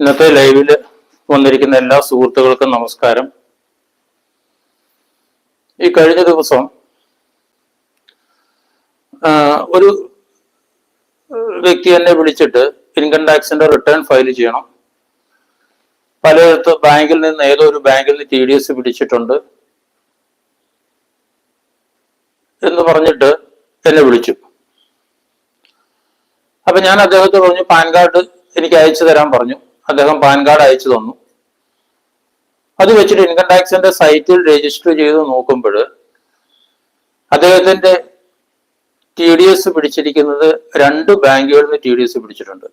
ഇന്നത്തെ ലൈവിൽ വന്നിരിക്കുന്ന എല്ലാ സുഹൃത്തുക്കൾക്കും നമസ്കാരം. ഈ കഴിഞ്ഞ ദിവസം ഒരു വ്യക്തി എന്നെ വിളിച്ചിട്ട് ഇൻകം ടാക്സിന്റെ റിട്ടേൺ ഫയൽ ചെയ്യണം. പലയിടത്ത് ബാങ്കിൽ നിന്ന് ഏതോ ഒരു ബാങ്കിൽ നിന്ന് ടി ഡി എസ് പിടിച്ചിട്ടുണ്ട് എന്ന് പറഞ്ഞിട്ട് എന്നെ വിളിച്ചു. അപ്പൊ ഞാൻ അദ്ദേഹത്തെ പറഞ്ഞു പാൻ കാർഡ് എനിക്ക് അയച്ചു തരാൻ പറഞ്ഞു. അദ്ദേഹം പാൻ കാർഡ് അയച്ചു തന്നു. അത് വെച്ചിട്ട് ഇൻകം ടാക്സിന്റെ സൈറ്റിൽ രജിസ്റ്റർ ചെയ്ത് നോക്കുമ്പോൾ അദ്ദേഹത്തിന്റെ ടി ഡി എസ് പിടിച്ചിരിക്കുന്നത് രണ്ട് ബാങ്കുകളിൽ നിന്ന് ടി ഡി എസ് പിടിച്ചിട്ടുണ്ട്.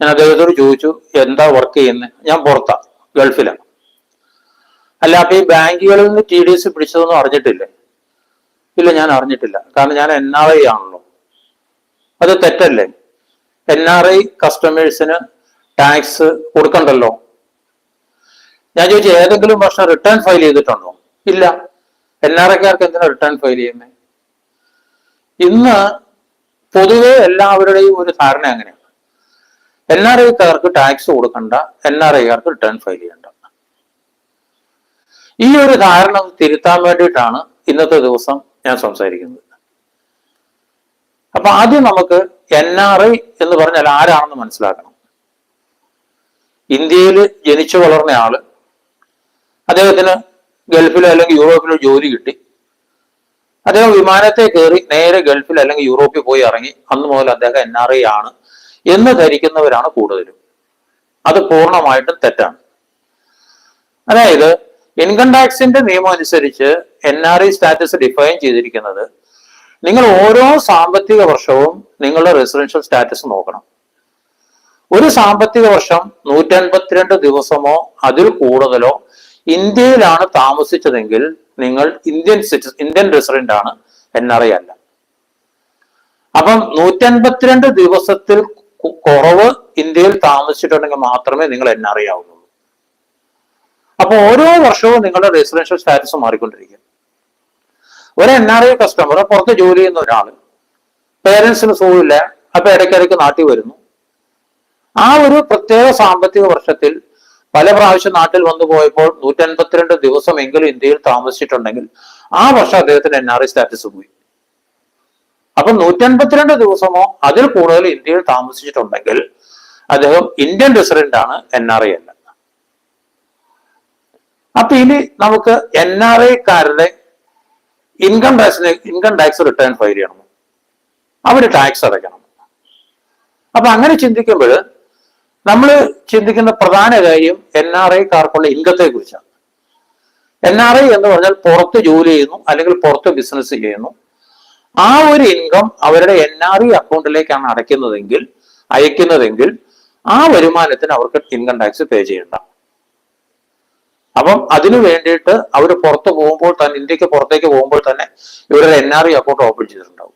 ഞാൻ അദ്ദേഹത്തോട് ചോദിച്ചു എന്താ വർക്ക് ചെയ്യുന്നത് ഞാൻ പുറത്താ ഗൾഫിലാണ് അല്ല അപ്പൊ ഈ ബാങ്കുകളിൽ നിന്ന് ടി ഡി എസ് പിടിച്ചതൊന്നും അറിഞ്ഞിട്ടില്ലേ? ഇല്ല ഞാൻ അറിഞ്ഞിട്ടില്ല. കാരണം ഞാൻ എൻ ആർ ഐ ആണല്ലോ. അത് തെറ്റല്ലേ? എൻ ആർ ഐ കസ്റ്റമേഴ്സിന് ടാക്സ് കൊടുക്കണ്ടല്ലോ? ഞാൻ ചോദിച്ചു ഏതെങ്കിലും വർഷം റിട്ടേൺ ഫയൽ ചെയ്തിട്ടുണ്ടോ? ഇല്ല. എൻ ആർ ഐക്കാർക്ക് എന്തിനാ റിട്ടേൺ ഫയൽ ചെയ്യുന്നത് ഇന്ന് പൊതുവെ എല്ലാവരുടെയും ഒരു ധാരണ അങ്ങനെയാണ്. എൻ ആർ ഐക്കാർക്ക് ടാക്സ് കൊടുക്കണ്ട എൻ ആർ ഐക്കാർക്ക് റിട്ടേൺ ഫയൽ ചെയ്യണ്ട. ഈ ഒരു ധാരണ തിരുത്താൻ വേണ്ടിയിട്ടാണ് ഇന്നത്തെ ദിവസം ഞാൻ സംസാരിക്കുന്നത്. അപ്പൊ ആദ്യം നമുക്ക് എൻ ആർ ഐ എന്ന് പറഞ്ഞാൽ ആരാണെന്ന് മനസ്സിലാക്കണം. ഇന്ത്യയിൽ ജനിച്ചു വളർന്ന ആൾ അദ്ദേഹത്തിന് ഗൾഫിലോ അല്ലെങ്കിൽ യൂറോപ്പിലോ ജോലി കിട്ടി. അദ്ദേഹം വിമാനത്തെ കയറി നേരെ ഗൾഫിൽ അല്ലെങ്കിൽ യൂറോപ്പിൽ പോയി ഇറങ്ങി. അന്ന് മുതൽ അദ്ദേഹം എൻ ആർ ഐ ആണ് എന്ന് ധരിക്കുന്നവരാണ് കൂടുതലും. അത് പൂർണമായിട്ടും തെറ്റാണ്. അതായത് ഇൻകം ടാക്സിന്റെ നിയമം അനുസരിച്ച് N R I status define ചെയ്തിരിക്കുന്നത് നിങ്ങൾ ഓരോ സാമ്പത്തിക വർഷവും നിങ്ങളുടെ റെസിഡൻഷ്യൽ സ്റ്റാറ്റസ് നോക്കണം. ഒരു സാമ്പത്തിക വർഷം നൂറ്റൻപത്തിരണ്ട് ദിവസമോ അതിൽ കൂടുതലോ ഇന്ത്യയിലാണ് താമസിച്ചതെങ്കിൽ നിങ്ങൾ ഇന്ത്യൻ സിറ്റി ഇന്ത്യൻ റെസിഡന്റ് ആണ് എന്നറിയല്ല. അപ്പം നൂറ്റൻപത്തിരണ്ട് ദിവസത്തിൽ കുറവ് ഇന്ത്യയിൽ താമസിച്ചിട്ടുണ്ടെങ്കിൽ മാത്രമേ നിങ്ങൾ ആവുന്നുള്ളൂ അപ്പൊ ഓരോ വർഷവും നിങ്ങളുടെ റെസിഡൻഷ്യൽ സ്റ്റാറ്റസ് മാറിക്കൊണ്ടിരിക്കും ഒരു എൻ ആർ ഐ കസ്റ്റമർ പുറത്ത് ജോലി ചെയ്യുന്ന ഒരാൾ പേരൻസിന് സുഖമില്ല അപ്പൊ ഇടയ്ക്കിടയ്ക്ക് നാട്ടിൽ വരുന്നു. ആ ഒരു പ്രത്യേക സാമ്പത്തിക വർഷത്തിൽ പല പ്രാവശ്യം നാട്ടിൽ വന്നു പോയപ്പോൾ നൂറ്റൻപത്തിരണ്ട് ദിവസമെങ്കിലും ഇന്ത്യയിൽ താമസിച്ചിട്ടുണ്ടെങ്കിൽ ആ വർഷം അദ്ദേഹത്തിന് എൻ ആർ ഐ സ്റ്റാറ്റസ് പോയി. അപ്പൊ നൂറ്റൻപത്തിരണ്ട് ദിവസമോ അതിൽ കൂടുതൽ ഇന്ത്യയിൽ താമസിച്ചിട്ടുണ്ടെങ്കിൽ അദ്ദേഹം ഇന്ത്യൻ റെസിഡന്റ് ആണ് എൻ ആർ ഐ അല്ല. അപ്പൊ ഇനി നമുക്ക് എൻ ആർ ഐക്കാരുടെ ഇൻകം ടാക്സിന് ഇൻകം ടാക്സ് റിട്ടേൺ ഫയൽ ചെയ്യണം. അവർ ടാക്സ് അടയ്ക്കണം. അപ്പൊ അങ്ങനെ ചിന്തിക്കുമ്പോൾ നമ്മൾ ചിന്തിക്കുന്ന പ്രധാന കാര്യം എൻ ആർ ഐക്കാർക്കുള്ള ഇൻകത്തെ കുറിച്ചാണ്. എൻ ആർ ഐ എന്ന് പറഞ്ഞാൽ പുറത്ത് ജോലി ചെയ്യുന്നു അല്ലെങ്കിൽ പുറത്ത് ബിസിനസ് ചെയ്യുന്നു. ആ ഒരു ഇൻകം അവരുടെ എൻ ആർ ഐ അക്കൗണ്ടിലേക്കാണ് അടയ്ക്കുന്നതെങ്കിൽ അയക്കുന്നതെങ്കിൽ ആ വരുമാനത്തിന് അവർക്ക് ഇൻകം ടാക്സ് പേ ചെയ്യണ്ട. അപ്പം അതിനു വേണ്ടിയിട്ട് അവർ പുറത്ത് പോകുമ്പോൾ തന്നെ ഇന്ത്യയ്ക്ക് പുറത്തേക്ക് പോകുമ്പോൾ തന്നെ ഇവരുടെ N R I account open ചെയ്തിട്ടുണ്ടാവും.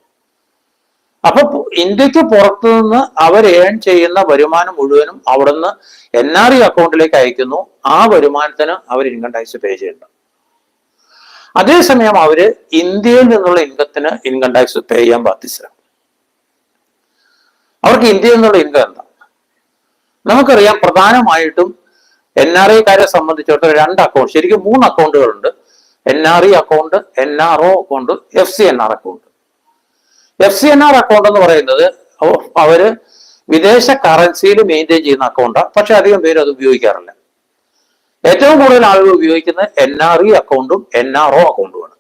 അപ്പൊ ഇന്ത്യയ്ക്ക് പുറത്തു നിന്ന് അവർ ഏൺ ചെയ്യുന്ന വരുമാനം മുഴുവനും അവിടുന്ന് എൻ ആർ ഇ അക്കൗണ്ടിലേക്ക് അയക്കുന്നു. ആ വരുമാനത്തിന് അവർ ഇൻകം ടാക്സ് പേ ചെയ്യേണ്ട അതേസമയം അവർ ഇന്ത്യയിൽ നിന്നുള്ള ഇൻകത്തിന് ഇൻകം ടാക്സ് പേ ചെയ്യാൻ ബാധ്യസ്ഥരാണ്. അവർക്ക് ഇന്ത്യയിൽ നിന്നുള്ള ഇൻകം എന്താ? നമുക്കറിയാം പ്രധാനമായിട്ടും എൻ ആർ ഐക്കാരെ സംബന്ധിച്ചിടത്തോളം രണ്ട് അക്കൗണ്ട് ശരിക്കും മൂന്ന് അക്കൗണ്ടുകളുണ്ട് N R E account N R O account F C N R account F C N R account എന്ന് പറയുന്നത് അവർ വിദേശ കറൻസിയിൽ മെയിന്റെയിൻ ചെയ്യുന്ന അക്കൗണ്ടാണ് പക്ഷെ അധികം പേര് അത് ഉപയോഗിക്കാറില്ല. ഏറ്റവും കൂടുതൽ ആളുകൾ ഉപയോഗിക്കുന്ന എൻ ആർ ഇ അക്കൗണ്ടും എൻ ആർ ഒ അക്കൗണ്ടുമാണ്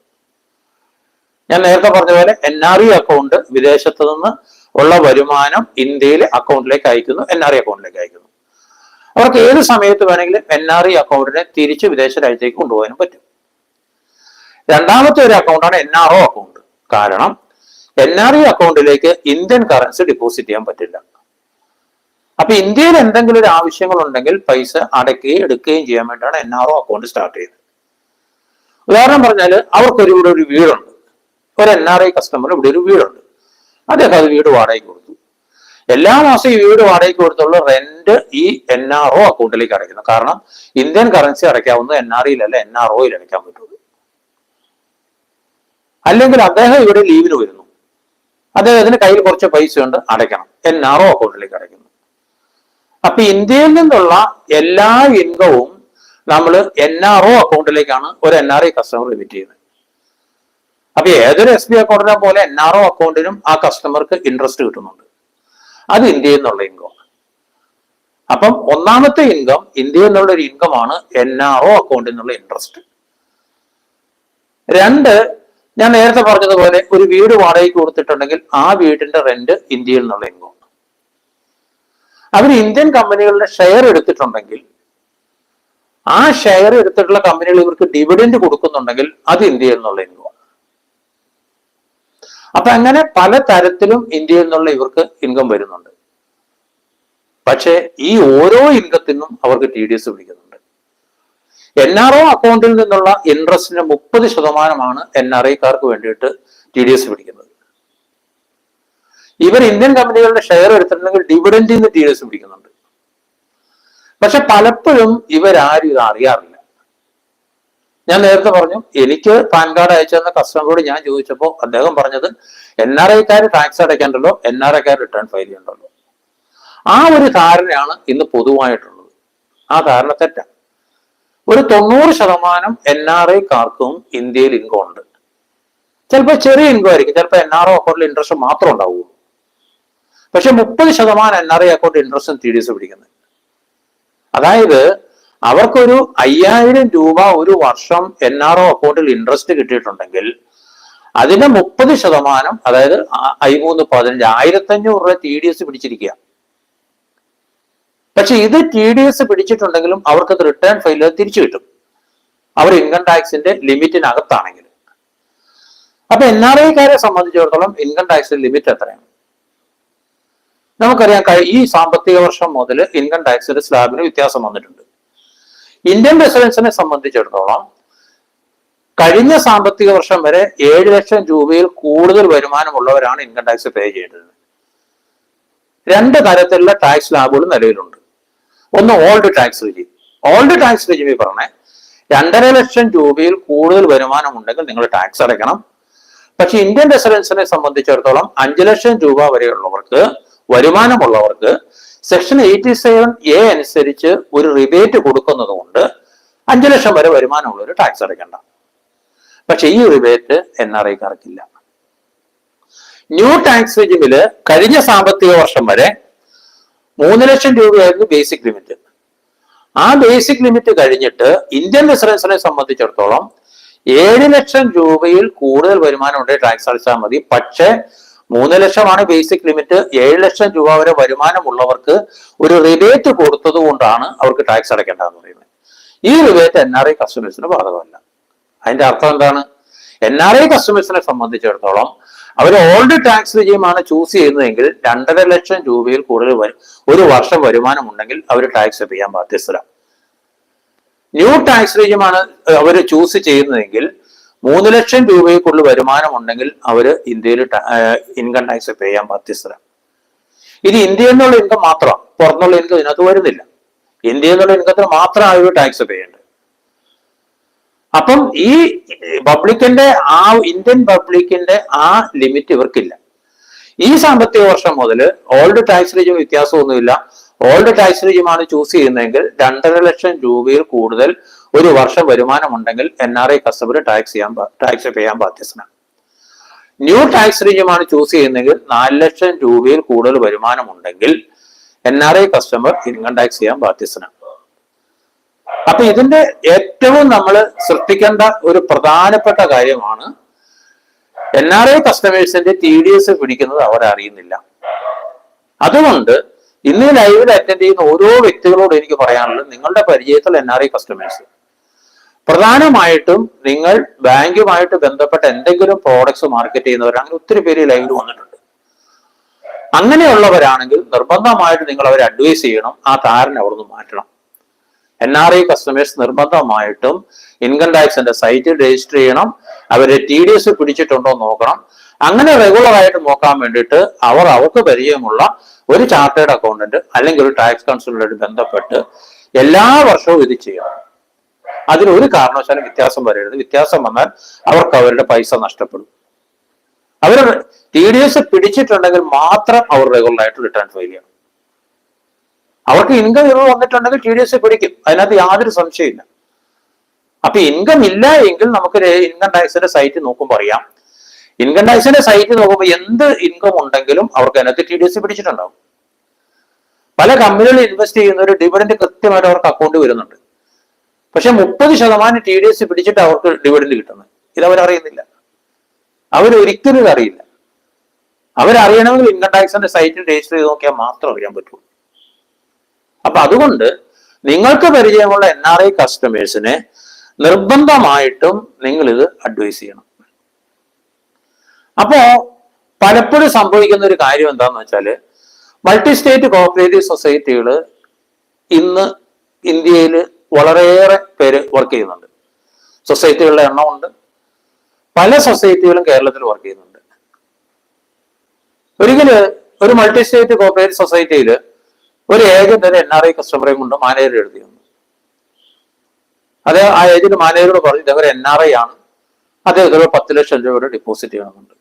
ഞാൻ നേരത്തെ പറഞ്ഞ പോലെ എൻ ആർ ഇ അക്കൗണ്ട് വിദേശത്ത് നിന്ന് ഉള്ള വരുമാനം ഇന്ത്യയിലെ അക്കൗണ്ടിലേക്ക് അയക്കുന്നു എൻ ആർ ഇ അക്കൗണ്ടിലേക്ക് അയക്കുന്നു. അവർക്ക് ഏത് സമയത്ത് വേണമെങ്കിലും എൻ ആർ ഇ അക്കൗണ്ടിനെ തിരിച്ച് വിദേശ രാജ്യത്തേക്ക് കൊണ്ടുപോകാനും പറ്റും. രണ്ടാമത്തെ ഒരു അക്കൗണ്ടാണ് എൻ ആർ ഒ അക്കൗണ്ട് കാരണം എൻ ആർ ഇ അക്കൗണ്ടിലേക്ക് ഇന്ത്യൻ കറൻസി ഡെപ്പോസിറ്റ് ചെയ്യാൻ പറ്റില്ല. അപ്പൊ ഇന്ത്യയിൽ എന്തെങ്കിലും ഒരു ആവശ്യങ്ങൾ ഉണ്ടെങ്കിൽ പൈസ അടയ്ക്കുകയും എടുക്കുകയും ചെയ്യാൻ വേണ്ടിയാണ് N R O account start ചെയ്തത് ഉദാഹരണം പറഞ്ഞാൽ അവർക്കൊരു ഇവിടെ ഒരു വീടുണ്ട്. ഒരു എൻ ആർ ഐ കസ്റ്റമർ ഇവിടെ ഒരു വീടുണ്ട്. അദ്ദേഹം അത് വീട് വാടകയ്ക്ക് കൊടുത്തു. എല്ലാ മാസവും ഈ വീട് വാടകയ്ക്ക് കൊടുത്തുള്ള റെന്റ് ഈ എൻ ആർ ഒ അക്കൗണ്ടിലേക്ക് അടയ്ക്കുന്നു. കാരണം ഇന്ത്യൻ കറൻസി അടയ്ക്കാവുന്നത് എൻ ആർ ഐയിലല്ല എൻ ആർ ഒയിൽ അടയ്ക്കാൻ പറ്റുള്ളൂ. അല്ലെങ്കിൽ അദ്ദേഹം ഇവിടെ ലീവിന് വരുന്നു. അദ്ദേഹത്തിന് കയ്യിൽ കുറച്ച് പൈസ ഉണ്ട് അടയ്ക്കണം. എൻ ആർ ഒ അക്കൗണ്ടിലേക്ക് അടയ്ക്കുന്നു അപ്പൊ ഇന്ത്യയിൽ നിന്നുള്ള എല്ലാ ഇൻകവും നമ്മൾ എൻ ആർ ഒ അക്കൗണ്ടിലേക്കാണ് ഒരു N R I customer limit ചെയ്യുന്നത്. അപ്പൊ ഏതൊരു എസ് ബി അക്കൗണ്ടിനെ പോലെ എൻ ആർ ഒ അക്കൗണ്ടിനും ആ കസ്റ്റമർക്ക് ഇൻട്രസ്റ്റ് കിട്ടുന്നുണ്ട്. അത് ഇന്ത്യയിൽ നിന്നുള്ള ഇൻകം അപ്പം ഒന്നാമത്തെ ഇൻകം ഇന്ത്യയിൽ നിന്നുള്ള ഒരു ഇൻകമാണ് എൻ ആർ ഒ അക്കൗണ്ടിൽ നിന്നുള്ള ഇൻട്രസ്റ്റ് രണ്ട് ഞാൻ നേരത്തെ പറഞ്ഞതുപോലെ ഒരു വീട് വാടകയ്ക്ക് കൊടുത്തിട്ടുണ്ടെങ്കിൽ ആ വീടിന്റെ റെന്റ് ഇന്ത്യയിൽ നിന്നുള്ള ഇൻകം അവർ ഇന്ത്യൻ കമ്പനികളുടെ ഷെയർ എടുത്തിട്ടുണ്ടെങ്കിൽ ആ ഷെയർ എടുത്തിട്ടുള്ള കമ്പനികൾ ഇവർക്ക് ഡിവിഡൻഡ് കൊടുക്കുന്നുണ്ടെങ്കിൽ അത് ഇന്ത്യയിൽ നിന്നുള്ള ഇൻകം അപ്പൊ അങ്ങനെ പല തരത്തിലും ഇന്ത്യയിൽ നിന്നുള്ള ഇവർക്ക് ഇൻകം വരുന്നുണ്ട്. പക്ഷേ ഈ ഓരോ ഇൻകത്തിനും അവർക്ക് ടി ഡി എസ് പിടിക്കുന്നുണ്ട്. എൻ ആർ ഒ അക്കൗണ്ടിൽ നിന്നുള്ള ഇൻട്രസ്റ്റിന്റെ മുപ്പത് ശതമാനമാണ് എൻ ആർ ഐക്കാർക്ക് വേണ്ടിയിട്ട് ടി ഡി എസ് പിടിക്കുന്നത്. ഇവർ ഇന്ത്യൻ കമ്പനികളുടെ ഷെയർ എടുത്തിട്ടുണ്ടെങ്കിൽ ഡിവിഡൻഡിൽ നിന്ന് ടി ഡി എസ് പിടിക്കുന്നുണ്ട്. പക്ഷെ പലപ്പോഴും ഇവരാരും ഇത് അറിയാറില്ല. ഞാൻ നേരത്തെ പറഞ്ഞു എനിക്ക് പാൻ കാർഡ് അയച്ചു തന്ന കസ്റ്റമറോട് ഞാൻ ചോദിച്ചപ്പോൾ അദ്ദേഹം പറഞ്ഞത് എൻ ആർ ഐക്കാർ ടാക്സ് അടയ്ക്കണ്ടല്ലോ എൻ ആർ ഐക്കാർ റിട്ടേൺ ഫയൽ ചെയ്യണ്ടല്ലോ. ആ ഒരു ധാരണയാണ് ഇന്ന് പൊതുവായിട്ടുള്ളത്. ആ ധാരണ തെറ്റാ ഒരു തൊണ്ണൂറ് ശതമാനം എൻ ആർ ഐക്കാർക്കും ഇന്ത്യയിൽ ഇൻകം ഉണ്ട്. ചിലപ്പോൾ ചെറിയ ഇൻകം ആയിരിക്കും. ചിലപ്പോൾ N R O account interest മാത്രം ഉണ്ടാവുള്ളൂ പക്ഷെ മുപ്പത് ശതമാനം എൻ ആർ ഐ അക്കൗണ്ട് ഇൻട്രസ്റ്റും ടി ഡി എസ് പിടിക്കുന്നത്. അതായത് അവർക്കൊരു അയ്യായിരം രൂപ ഒരു വർഷം N R O account interest കിട്ടിയിട്ടുണ്ടെങ്കിൽ അതിന്റെ മുപ്പത് ശതമാനം അതായത് അയ്മൂന്ന് പതിനഞ്ച് ആയിരത്തഞ്ഞൂറ് രൂപ ടി ഡി എസ് പിടിച്ചിരിക്കുക പക്ഷെ ഇത് ടി ഡി എസ് പിടിച്ചിട്ടുണ്ടെങ്കിലും അവർക്കത് റിട്ടേൺ ഫയൽ തിരിച്ചു കിട്ടും. അവർ ഇൻകം ടാക്സിന്റെ ലിമിറ്റിനകത്താണെങ്കിൽ. അപ്പൊ എൻ ആർ ഐക്കാരെ സംബന്ധിച്ചിടത്തോളം ഇൻകം ടാക്സിന്റെ ലിമിറ്റ് എത്രയാണ്? നമുക്കറിയാം ഈ സാമ്പത്തിക വർഷം മുതൽ ഇൻകം ടാക്സിന്റെ സ്ലാബിന് വ്യത്യാസം വന്നിട്ടുണ്ട്. ഇന്ത്യൻ റെസിഡൻസിനെ സംബന്ധിച്ചിടത്തോളം കഴിഞ്ഞ സാമ്പത്തിക വർഷം വരെ ഏഴ് ലക്ഷം രൂപയിൽ കൂടുതൽ വരുമാനമുള്ളവരാണ് ഇൻകം ടാക്സ് പേ ചെയ്യേണ്ടത് രണ്ട് തരത്തിലുള്ള ടാക്സ് സ്ലാബുകൾ നിലവിലുണ്ട്. ഒന്ന് old tax regime old tax റിജീമിൽ പറഞ്ഞേ രണ്ടര ലക്ഷം രൂപയിൽ കൂടുതൽ വരുമാനം ഉണ്ടെങ്കിൽ നിങ്ങൾ ടാക്സ് അടയ്ക്കണം. പക്ഷെ ഇന്ത്യൻ റെസിഡൻസിനെ സംബന്ധിച്ചിടത്തോളം അഞ്ച് ലക്ഷം രൂപ വരെയുള്ളവർക്ക് വരുമാനമുള്ളവർക്ക് സെക്ഷൻ എയ്റ്റി സെവൻ എ അനുസരിച്ച് ഒരു റിബേറ്റ് കൊടുക്കുന്നത് കൊണ്ട് അഞ്ചു ലക്ഷം വരെ വരുമാനമുള്ളവർ ടാക്സ് അടയ്ക്കണ്ട. പക്ഷെ ഈ റിബേറ്റ് എൻ ആർ ഐക്കാർക്കില്ല ന്യൂ ടാക്സ് റെജിമിൽ കഴിഞ്ഞ സാമ്പത്തിക വർഷം വരെ മൂന്ന് ലക്ഷം രൂപയായിരുന്നു ബേസിക് ലിമിറ്റ് ആ ബേസിക് ലിമിറ്റ് കഴിഞ്ഞിട്ട് ഇന്ത്യൻ റെസിഡൻസിനെ സംബന്ധിച്ചിടത്തോളം ഏഴ് ലക്ഷം രൂപയിൽ കൂടുതൽ വരുമാനം ഉണ്ടെങ്കിൽ ടാക്സ് അടച്ചാൽ മതി. പക്ഷേ മൂന്ന് ലക്ഷമാണ് ബേസിക് ലിമിറ്റ് ഏഴ് ലക്ഷം രൂപ വരെ വരുമാനമുള്ളവർക്ക് ഒരു റിബേറ്റ് കൊടുത്തത് കൊണ്ടാണ് അവർക്ക് ടാക്സ് അടയ്ക്കേണ്ടതെന്ന് പറയുന്നത്. ഈ റിബേറ്റ് എൻ ആർ ഐ കസ്റ്റമേഴ്സിന് ബാധകമല്ല. അതിന്റെ അർത്ഥം എന്താണ്? എൻ ആർ ഐ കസ്റ്റമേഴ്സിനെ സംബന്ധിച്ചിടത്തോളം അവർ ഓൾഡ് ടാക്സ് വിജയമാണ് ചൂസ് ചെയ്യുന്നതെങ്കിൽ രണ്ടര ലക്ഷം രൂപയിൽ കൂടുതൽ ഒരു വർഷം വരുമാനം ഉണ്ടെങ്കിൽ അവർ ടാക്സ് ചെയ്യാൻ ബാധ്യസ്ഥരാണ് ന്യൂ ടാക്സ് റീജിയമാണ് അവർ ചൂസ് ചെയ്യുന്നതെങ്കിൽ മൂന്ന് ലക്ഷം രൂപയിൽ കൂടുതൽ വരുമാനം ഉണ്ടെങ്കിൽ അവർ ഇന്ത്യയിൽ ഇൻകം ടാക്സ് പേ ചെയ്യാൻ ബാധ്യസ്ഥരാണ് ഇത് ഇന്ത്യയിൽ നിന്നുള്ള ഇൻകം മാത്രമാണ് പുറത്തുനിന്നുള്ള ഇൻകം ഇതിനകത്ത് വരുന്നില്ല. ഇന്ത്യയിൽ നിന്നുള്ള ഇൻകത്തിന് മാത്രമാണ് അവർ ടാക്സ് പേ ചെയ്യേണ്ടത് അപ്പം ഈ പബ്ലിക്കിന്റെ ആ ഇന്ത്യൻ പബ്ലിക്കിന്റെ ആ ലിമിറ്റ് ഇവർക്കില്ല. ഈ സാമ്പത്തിക വർഷം മുതൽ ഓൾഡ് ടാക്സ് റീജിയം വ്യത്യാസമൊന്നുമില്ല. ഓൾഡ് ടാക്സ് റീജിയമാണ് ചൂസ് ചെയ്യുന്നതെങ്കിൽ രണ്ടര ലക്ഷം രൂപയിൽ കൂടുതൽ ഒരു വർഷം വരുമാനം ഉണ്ടെങ്കിൽ N R I customer tax ചെയ്യാൻ ടാക്സ് പേ ചെയ്യാൻ ബാധ്യസ്ഥനാണ്. ന്യൂ ടാക്സ് റീജിയമാണ് ചൂസ് ചെയ്യുന്നതെങ്കിൽ നാല് ലക്ഷം രൂപയിൽ കൂടുതൽ വരുമാനം ഉണ്ടെങ്കിൽ N R I customer income tax ചെയ്യാൻ ബാധ്യസ്ഥനാണ്. അപ്പൊ ഇതിന്റെ ഏറ്റവും നമ്മൾ ശ്രദ്ധിക്കേണ്ട ഒരു പ്രധാനപ്പെട്ട കാര്യമാണ് എൻ ആർ ഐ കസ്റ്റമേഴ്സിന്റെ ടി ഡി എസ് പിടിക്കുന്നത് അവർ അറിയുന്നില്ല അതുകൊണ്ട് ഇന്ന് ലൈവിൽ അറ്റൻഡ് ചെയ്യുന്ന ഓരോ വ്യക്തികളോട് എനിക്ക് പറയാനുള്ളത് നിങ്ങളുടെ പരിചയത്തിൽ എൻ ആർ ഐ കസ്റ്റമേഴ്സ് പ്രധാനമായിട്ടും നിങ്ങൾ ബാങ്കുമായിട്ട് ബന്ധപ്പെട്ട എന്തെങ്കിലും പ്രോഡക്ട്സ് മാർക്കറ്റ് ചെയ്യുന്നവരാണെങ്കിൽ ഒത്തിരി പേര് ലൈവിൽ വന്നിട്ടുണ്ട്. അങ്ങനെയുള്ളവരാണെങ്കിൽ നിർബന്ധമായിട്ട് നിങ്ങൾ അവരെ അഡ്വൈസ് ചെയ്യണം ആ ധാരണ അവിടുന്ന് മാറ്റണം. എൻ ആർ ഐ കസ്റ്റമേഴ്സ് നിർബന്ധമായിട്ടും ഇൻകം ടാക്സിന്റെ സൈറ്റിൽ രജിസ്റ്റർ ചെയ്യണം. അവരെ ടി ഡി എസ് പിടിച്ചിട്ടുണ്ടോ നോക്കണം. അങ്ങനെ റെഗുലർ ആയിട്ട് നോക്കാൻ വേണ്ടിയിട്ട് അവർ അവർക്ക് പരിചയമുള്ള ഒരു ചാർട്ടേഡ് അക്കൗണ്ടന്റ് അല്ലെങ്കിൽ ഒരു ടാക്സ് കൺസൾട്ടന്റ് ബന്ധപ്പെട്ട് എല്ലാ വർഷവും ഇത് ചെയ്യണം. അതിലൊരു കാരണവശാലും വ്യത്യാസം വരരുത്. വ്യത്യാസം വന്നാൽ അവർക്ക് അവരുടെ പൈസ നഷ്ടപ്പെടും. അവർ ടി ഡി എസ് പിടിച്ചിട്ടുണ്ടെങ്കിൽ മാത്രം അവർ റെഗുലർ ആയിട്ട് റിട്ടേൺ ഫയൽ ചെയ്യണം. അവർക്ക് ഇൻകം ഇറവ് വന്നിട്ടുണ്ടെങ്കിൽ ടി ഡി എസ് പിടിക്കും. അതിനകത്ത് യാതൊരു സംശയമില്ല അപ്പൊ ഇൻകം ഇല്ല എങ്കിൽ നമുക്ക് ഇൻകം ടാക്സിന്റെ സൈറ്റ് നോക്കുമ്പോൾ അറിയാം. ഇൻകം ടാക്സിന്റെ സൈറ്റ് നോക്കുമ്പോൾ എന്ത് ഇൻകം ഉണ്ടെങ്കിലും അവർക്ക് അതിനകത്ത് ടി ഡി എസ് പിടിച്ചിട്ടുണ്ടാവും. പല കമ്പനികളിൽ ഇൻവെസ്റ്റ് ചെയ്യുന്ന ഒരു ഡിവിഡന്റ് കൃത്യമായിട്ട് അവർക്ക് അക്കൗണ്ട് വരുന്നുണ്ട്. പക്ഷെ മുപ്പത് ശതമാനം ടി ഡി എസ് പിടിച്ചിട്ട് അവർക്ക് ഡിവിഡന്റ് കിട്ടുന്നത്. ഇത് അവരറിയുന്നില്ല അവരൊരിക്കലും അറിയില്ല. അവരറിയണമെങ്കിൽ ഇൻകം ടാക്സിന്റെ സൈറ്റിൽ രജിസ്റ്റർ ചെയ്ത് നോക്കിയാൽ മാത്രം അറിയാൻ പറ്റുള്ളൂ. അപ്പൊ അതുകൊണ്ട് നിങ്ങൾക്ക് പരിചയമുള്ള എൻ ആർ ഐ കസ്റ്റമേഴ്സിനെ നിർബന്ധമായിട്ടും നിങ്ങൾ ഇത് അഡ്വൈസ് ചെയ്യണം. അപ്പോ പലപ്പോഴും സംഭവിക്കുന്ന ഒരു കാര്യം എന്താന്ന് വെച്ചാൽ മൾട്ടി സ്റ്റേറ്റ് കോപ്പറേറ്റീവ് സൊസൈറ്റികൾ ഇന്ന് ഇന്ത്യയിൽ വളരെയേറെ പേര് വർക്ക് ചെയ്യുന്നുണ്ട്. സൊസൈറ്റികളുടെ എണ്ണമുണ്ട്. പല സൊസൈറ്റികളും കേരളത്തിൽ വർക്ക് ചെയ്യുന്നുണ്ട്. ഒരിക്കൽ ഒരു മൾട്ടി സ്റ്റേറ്റ് കോപ്പറേറ്റീവ് സൊസൈറ്റിയിൽ ഒരു ഏജന്റ് ഒരു എൻ ആർ ഐ കസ്റ്റമറെയും കൊണ്ട് മാനേജർ എഴുതി വന്നു അത് ആ ഏജന്റ് മാനേജറോട് പറഞ്ഞു ഇതൊരു എൻ ആർ ഐ ആണ്. അദ്ദേഹത്തിന് പത്ത് ലക്ഷം രൂപയുടെ ഡെപ്പോസിറ്റ് ചെയ്യണമെന്നുണ്ട്.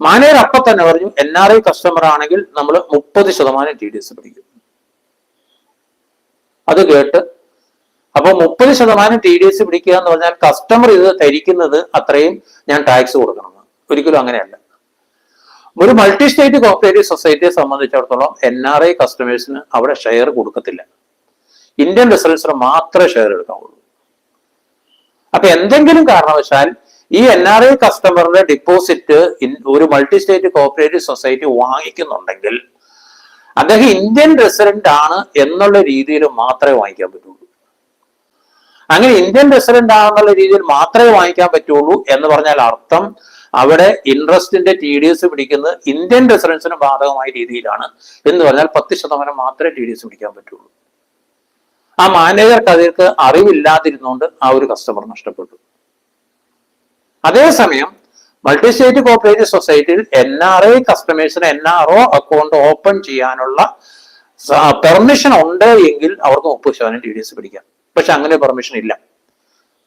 മാനേജർ അപ്പൊ തന്നെ പറഞ്ഞു എൻ ആർ ഐ കസ്റ്റമർ ആണെങ്കിൽ നമ്മൾ മുപ്പത് ശതമാനം ടി ഡി എസ് പിടിക്കും അത് കേട്ട് അപ്പൊ മുപ്പത് ശതമാനം ടി ഡി എസ് പിടിക്കുക എന്ന് പറഞ്ഞാൽ കസ്റ്റമർ ഇത് ധരിക്കുന്നത് അത്രയും ഞാൻ ടാക്സ് കൊടുക്കണം. ഒരിക്കലും അങ്ങനെയല്ല. ഒരു മൾട്ടി സ്റ്റേറ്റ് കോപ്പറേറ്റീവ് സൊസൈറ്റിയെ സംബന്ധിച്ചിടത്തോളം എൻ ആർ ഐ കസ്റ്റമേഴ്സിന് അവിടെ ഷെയർ കൊടുക്കത്തില്ല. ഇന്ത്യൻ റെസിഡൻസിന് മാത്രമേ ഷെയർ എടുക്കാവുള്ളൂ. അപ്പൊ എന്തെങ്കിലും കാരണവശാൽ ഈ എൻ ആർ ഐ കസ്റ്റമറിന്റെ ഡിപ്പോസിറ്റ് ഒരു മൾട്ടി സ്റ്റേറ്റ് കോപ്പറേറ്റീവ് സൊസൈറ്റി വാങ്ങിക്കുന്നുണ്ടെങ്കിൽ അദ്ദേഹം ഇന്ത്യൻ റെസിഡന്റ് ആണ് എന്നുള്ള രീതിയിൽ മാത്രമേ വാങ്ങിക്കാൻ പറ്റുള്ളൂ. അങ്ങനെ ഇന്ത്യൻ റെസിഡന്റ് ആണെന്നുള്ള രീതിയിൽ മാത്രമേ വാങ്ങിക്കാൻ പറ്റുള്ളൂ എന്ന് പറഞ്ഞാൽ അർത്ഥം അവിടെ ഇൻട്രസ്റ്റിന്റെ ടി ഡി എസ് പിടിക്കുന്നത് ഇന്ത്യൻ റെസിഡൻസിന് ബാധകമായ രീതിയിലാണ്. എന്ന് പറഞ്ഞാൽ പത്ത് ശതമാനം മാത്രമേ ടി ഡി എസ് പിടിക്കാൻ പറ്റുള്ളൂ. ആ മാനേജർക്ക് അതിർക്ക് അറിവില്ലാതിരുന്നുകൊണ്ട് ആ ഒരു കസ്റ്റമർ നഷ്ടപ്പെട്ടു. അതേസമയം മൾട്ടി സ്റ്റേറ്റ് കോപ്പറേറ്റീവ് സൊസൈറ്റിയിൽ എൻ ആർ ഐ കസ്റ്റമേഴ്സിന് N R O account open ചെയ്യാനുള്ള പെർമിഷൻ ഉണ്ട് എങ്കിൽ അവർക്ക് മുപ്പത് ശതമാനം ടി ഡി എസ് പിടിക്കാം. പക്ഷെ അങ്ങനെ പെർമിഷൻ ഇല്ല.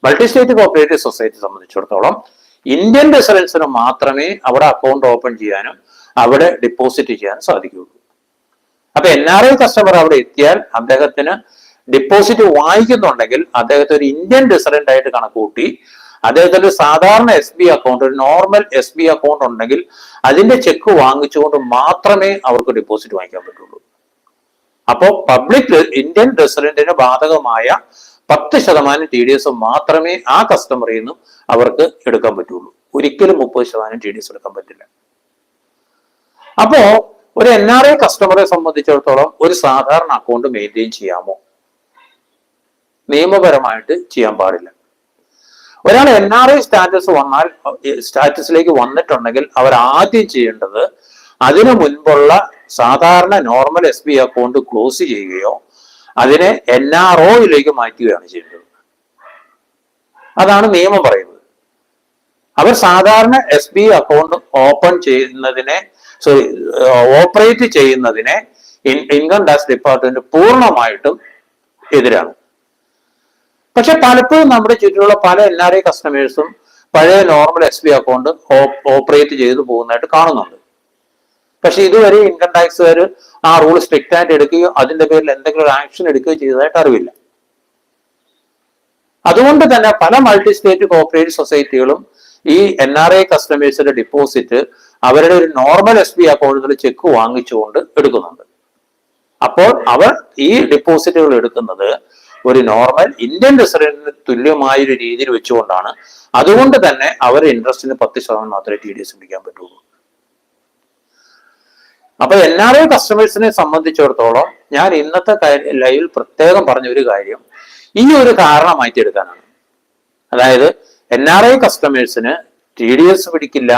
മൾട്ടി സ്റ്റേറ്റ് കോപ്പറേറ്റീവ് സൊസൈറ്റി സംബന്ധിച്ചിടത്തോളം ഇന്ത്യൻ റെസിഡൻസിന് മാത്രമേ അവിടെ അക്കൗണ്ട് ഓപ്പൺ ചെയ്യാനും അവിടെ ഡിപ്പോസിറ്റ് ചെയ്യാനും സാധിക്കുകയുള്ളൂ. അപ്പൊ എൻ ആർ ഐ കസ്റ്റമർ അവിടെ എത്തിയാൽ അദ്ദേഹത്തിന് ഡിപ്പോസിറ്റ് വാങ്ങിക്കുന്നുണ്ടെങ്കിൽ അദ്ദേഹത്തെ ഒരു ഇന്ത്യൻ റെസിഡന്റ് ആയിട്ട് കണക്കൂട്ടി അദ്ദേഹത്തിന്റെ സാധാരണ എസ് ബി അക്കൗണ്ട് ഒരു നോർമൽ എസ് ബി അക്കൗണ്ട് ഉണ്ടെങ്കിൽ അതിന്റെ ചെക്ക് വാങ്ങിച്ചുകൊണ്ട് മാത്രമേ അവർക്ക് ഡിപ്പോസിറ്റ് വാങ്ങിക്കാൻ പറ്റുള്ളൂ. അപ്പോൾ പബ്ലിക് ഇന്ത്യൻ റെസിഡന്റിന് ബാധകമായ പത്ത് ശതമാനം ടി ഡി എസ് മാത്രമേ ആ കസ്റ്റമറിൽ നിന്നും അവർക്ക് എടുക്കാൻ പറ്റുള്ളൂ. ഒരിക്കലും മുപ്പത് ശതമാനം ടി ഡി എസ് എടുക്കാൻ പറ്റില്ല. അപ്പോ ഒരു എൻ ആർ ഐ കസ്റ്റമറെ സംബന്ധിച്ചിടത്തോളം ഒരു സാധാരണ അക്കൗണ്ട് മെയിന്റെയിൻ ചെയ്യാമോ? നിയമപരമായിട്ട് ചെയ്യാൻ പാടില്ല. ഒരാൾ എൻ ആർ ഐ സ്റ്റാറ്റസ് വന്നാൽ സ്റ്റാറ്റസിലേക്ക് വന്നിട്ടുണ്ടെങ്കിൽ അവർ ആദ്യം ചെയ്യേണ്ടത് അതിനു മുൻപുള്ള സാധാരണ normal S B account close ചെയ്യുകയോ അതിനെ എൻ ആർ ഒയിലേക്ക് മാറ്റുകയാണ് ചെയ്യേണ്ടത്. അതാണ് നിയമം പറയുന്നത്. അവർ സാധാരണ എസ് ബി അക്കൗണ്ട് ഓപ്പൺ ചെയ്യുന്നതിനെ സോറി ഓപ്പറേറ്റ് ചെയ്യുന്നതിനെ ഇൻകം ടാക്സ് ഡിപ്പാർട്ട്മെന്റ് പൂർണമായിട്ടും എതിരാണ്. പക്ഷെ പലപ്പോഴും നമ്മുടെ ചുറ്റിലുള്ള പല എൻ ആർ ഐ കസ്റ്റമേഴ്സും പഴയ normal S B account operate ചെയ്തു പോകുന്നതായിട്ട് കാണുന്നുണ്ട്. പക്ഷെ ഇതുവരെ ഇൻകം ടാക്സുകാർ ആ റൂൾ സ്ട്രിക്റ്റ് ആയിട്ട് എടുക്കുകയോ അതിന്റെ പേരിൽ എന്തെങ്കിലും ഒരു ആക്ഷൻ എടുക്കുകയോ ചെയ്തതായിട്ട് അറിവില്ല. അതുകൊണ്ട് തന്നെ പല മൾട്ടി സ്റ്റേറ്റ് കോപ്പറേറ്റീവ് സൊസൈറ്റികളും ഈ എൻ ആർ ഐ കസ്റ്റമേഴ്സിന്റെ ഡിപ്പോസിറ്റ് അവരുടെ ഒരു നോർമൽ എസ് ബി അക്കൗണ്ടിൽ ചെക്ക് വാങ്ങിച്ചുകൊണ്ട് എടുക്കുന്നുണ്ട്. അപ്പോൾ അവർ ഈ ഡിപ്പോസിറ്റുകൾ എടുക്കുന്നത് ഒരു നോർമൽ ഇന്ത്യൻ റെസിഡന്റിന് തുല്യമായ ഒരു രീതിയിൽ വെച്ചുകൊണ്ടാണ്. അതുകൊണ്ട് തന്നെ അവർ ഇൻട്രസ്റ്റിന് പത്ത് ശതമാനം മാത്രമേ ടി ഡി എസ് പിടിക്കാൻ പറ്റുള്ളൂ. അപ്പൊ എല്ലാവരും കസ്റ്റമേഴ്സിനെ സംബന്ധിച്ചിടത്തോളം ഞാൻ ഇന്നത്തെ ലൈവിൽ പ്രത്യേകം പറഞ്ഞ ഒരു കാര്യം. ഈ ഒരു കാരണം മാറ്റിയെടുക്കാനാണ്. അതായത് എൻ ആർ ഐ കസ്റ്റമേഴ്സിന് ടി ഡി എസ് പിടിക്കില്ല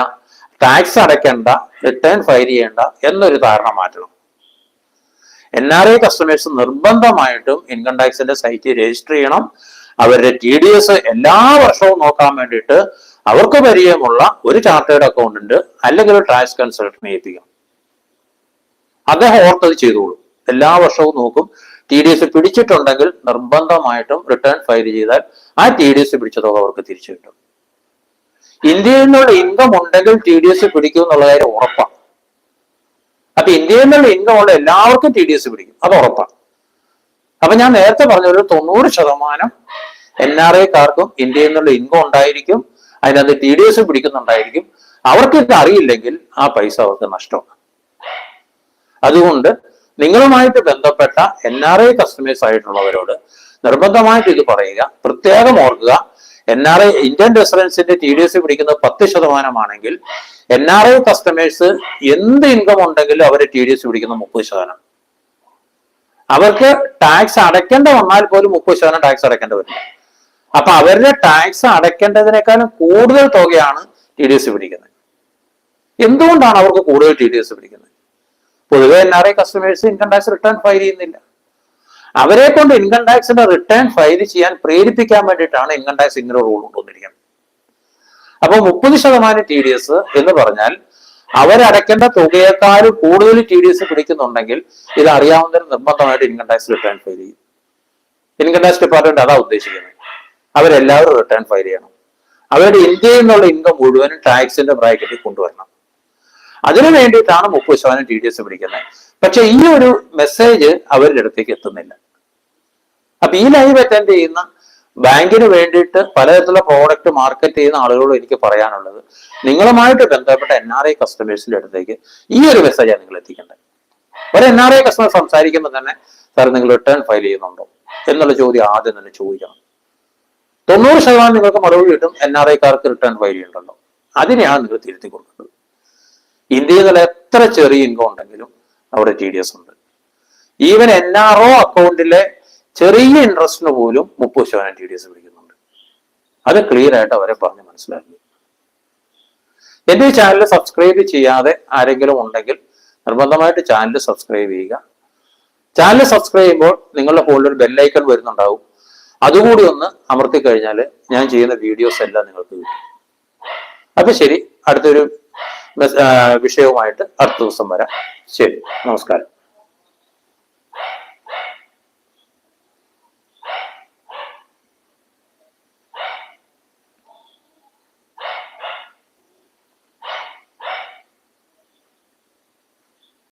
ടാക്സ് അടയ്ക്കേണ്ട റിട്ടേൺ ഫയൽ ചെയ്യേണ്ട എന്നൊരു ധാരണ മാറ്റണം. എൻ ആർ ഐ കസ്റ്റമേഴ്സ് നിർബന്ധമായിട്ടും ഇൻകം ടാക്സിന്റെ സൈറ്റിൽ രജിസ്റ്റർ ചെയ്യണം. അവരുടെ ടി ഡി എസ് എല്ലാ വർഷവും നോക്കാൻ വേണ്ടിയിട്ട് അവർക്ക് പരിചയമുള്ള ഒരു ചാർട്ടേഡ് അക്കൗണ്ടന്റ് അല്ലെങ്കിൽ ഒരു ടാക്സ് കൺസൾട്ടിനെ ഏൽപ്പിക്കണം അദ്ദേഹം ഓർത്തത് ചെയ്തോളൂ. എല്ലാ വർഷവും നോക്കും. ടി ഡി എസ് പിടിച്ചിട്ടുണ്ടെങ്കിൽ നിർബന്ധമായിട്ടും റിട്ടേൺ ഫയൽ ചെയ്താൽ ആ ടി ഡി എസ് പിടിച്ച തുക അവർക്ക് തിരിച്ചു കിട്ടും. ഇന്ത്യയിൽ നിന്നുള്ള ഇൻകം ഉണ്ടെങ്കിൽ ടി ഡി എസ് പിടിക്കും എന്നുള്ള കാര്യം ഉറപ്പാണ്. അപ്പൊ ഇന്ത്യയിൽ നിന്നുള്ള ഇൻകം ഉള്ള എല്ലാവർക്കും ടി ഡി എസ് പിടിക്കും. അത് ഉറപ്പാണ്. അപ്പൊ ഞാൻ നേരത്തെ പറഞ്ഞ ഒരു തൊണ്ണൂറ് ശതമാനം എൻ ആർ ഐക്കാർക്കും ഇന്ത്യയിൽ നിന്നുള്ള ഇൻകം ഉണ്ടായിരിക്കും. അതിനകത്ത് ടി ഡി എസ് പിടിക്കുന്നുണ്ടായിരിക്കും. അവർക്ക് ഇത് അറിയില്ലെങ്കിൽ ആ പൈസ അവർക്ക് നഷ്ടമാണ് അതുകൊണ്ട് നിങ്ങളുമായിട്ട് ബന്ധപ്പെട്ട എൻ ആർ ഐ കസ്റ്റമേഴ്സ് ആയിട്ടുള്ളവരോട് നിർബന്ധമായിട്ട് ഇത് പറയുക. പ്രത്യേകം ഓർക്കുക എൻ ആർ ഐ ഇന്ത്യൻ റെസിഡൻസിന്റെ ടി ഡി എസ് പിടിക്കുന്നത് പത്ത് ശതമാനമാണെങ്കിൽ എൻ ആർ ഐ കസ്റ്റമേഴ്സ് എന്ത് ഇൻകം ഉണ്ടെങ്കിലും അവർ ടി ഡി എസ് പിടിക്കുന്നത് മുപ്പത് ശതമാനം. അവർക്ക് ടാക്സ് അടയ്ക്കേണ്ട വന്നാൽ പോലും മുപ്പത് ശതമാനം ടാക്സ് അടയ്ക്കേണ്ടി വരും അപ്പൊ അവരുടെ ടാക്സ് അടയ്ക്കേണ്ടതിനേക്കാളും കൂടുതൽ തുകയാണ് ടി ഡി എസ് പിടിക്കുന്നത്. എന്തുകൊണ്ടാണ് അവർക്ക് കൂടുതൽ ടി ഡി എസ് പിടിക്കുന്നത്? പൊതുവെ N R I customers income tax return file ചെയ്യുന്നില്ല. അവരെ കൊണ്ട് ഇൻകം ടാക്സിന്റെ റിട്ടേൺ ഫയൽ ചെയ്യാൻ പ്രേരിപ്പിക്കാൻ വേണ്ടിയിട്ടാണ് ഇൻകം ടാക്സ് ഇങ്ങനെ റൂൾ കൊണ്ടുവന്നിരിക്കുന്നത്. അപ്പൊ മുപ്പത് ശതമാനം ടി ഡി എസ് എന്ന് പറഞ്ഞാൽ അവരടയ്ക്കേണ്ട തുകയേക്കാൾ കൂടുതൽ ടി ഡി എസ് പിടിക്കുന്നുണ്ടെങ്കിൽ ഇത് അറിയാവുന്നതിന് നിർബന്ധമായിട്ട് ഇൻകം ടാക്സ് റിട്ടേൺ ഫയൽ ചെയ്യും. ഇൻകം ടാക്സ് ഡിപ്പാർട്ട്മെന്റ് അതാ ഉദ്ദേശിക്കുന്നത്. അവരെല്ലാവരും റിട്ടേൺ ഫയൽ ചെയ്യണം. അവരുടെ ഇന്ത്യയിൽ നിന്നുള്ള ഇൻകം മുഴുവനും ടാക്സിന്റെ ബ്രാക്കറ്റിൽ കൊണ്ടുവരണം. അതിനു വേണ്ടിയിട്ടാണ് മുപ്പത് ശതമാനം ടി ഡി എസ് പിടിക്കുന്നത്. പക്ഷെ ഈ ഒരു മെസ്സേജ് അവരുടെ അടുത്തേക്ക് എത്തുന്നില്ല. അപ്പൊ ഈ ലൈവ് അറ്റൻഡ് ചെയ്യുന്ന ബാങ്കിന് വേണ്ടിയിട്ട് പലതരത്തിലുള്ള പ്രോഡക്റ്റ് മാർക്കറ്റ് ചെയ്യുന്ന ആളുകളോട് എനിക്ക് പറയാനുള്ളത് നിങ്ങളുമായിട്ട് ബന്ധപ്പെട്ട എൻ ആർ ഐ കസ്റ്റമേഴ്സിന്റെ അടുത്തേക്ക് ഈ ഒരു മെസ്സേജാണ് നിങ്ങൾ എത്തിക്കേണ്ടത്. ഒരു എൻ ആർ ഐ കസ്റ്റമർ സംസാരിക്കുമ്പോൾ തന്നെ സാർ നിങ്ങൾ റിട്ടേൺ ഫയൽ ചെയ്യുന്നുണ്ടോ? എന്നുള്ള ചോദ്യം ആദ്യം തന്നെ ചോദിക്കണം. തൊണ്ണൂറ് ശതമാനം നിങ്ങൾക്ക് മറുപടി കിട്ടും എൻ ആർ ഐക്കാർക്ക് റിട്ടേൺ ഫയൽ ചെയ്യണ്ടല്ലോ. അതിനെയാണ് നിങ്ങൾ തിരുത്തി കൊടുക്കേണ്ടത്. ഇന്ത്യയിൽ തന്നെ എത്ര ചെറിയ ഇൻകം ഉണ്ടെങ്കിലും അവിടെ ടി ഡി എസ് ഉണ്ട്. ഈവൻ എൻ ആർ ഒ അക്കൗണ്ടിലെ ചെറിയ ഇൻട്രസ്റ്റിന് പോലും മുപ്പത് ശതമാനം ടി ഡി എസ് പിടിക്കുന്നുണ്ട്. അത് ക്ലിയർ ആയിട്ട് അവരെ പറഞ്ഞ് മനസ്സിലാക്കി. എന്റെ ഈ ചാനൽ സബ്സ്ക്രൈബ് ചെയ്യാതെ ആരെങ്കിലും ഉണ്ടെങ്കിൽ നിർബന്ധമായിട്ട് ചാനൽ സബ്സ്ക്രൈബ് ചെയ്യുക. ചാനൽ സബ്സ്ക്രൈബ് ചെയ്യുമ്പോൾ നിങ്ങളുടെ ഫോണിൽ ഒരു ബെല്ലൈക്കൺ വരുന്നുണ്ടാവും. അതുകൂടി ഒന്ന് അമർത്തി കഴിഞ്ഞാൽ ഞാൻ ചെയ്യുന്ന വീഡിയോസ് എല്ലാം നിങ്ങൾക്ക് കിട്ടും. അപ്പൊ ശരി. അടുത്തൊരു വിഷയവുമായിട്ട് അടുത്ത ദിവസം വരാം. ശരി നമസ്കാരം.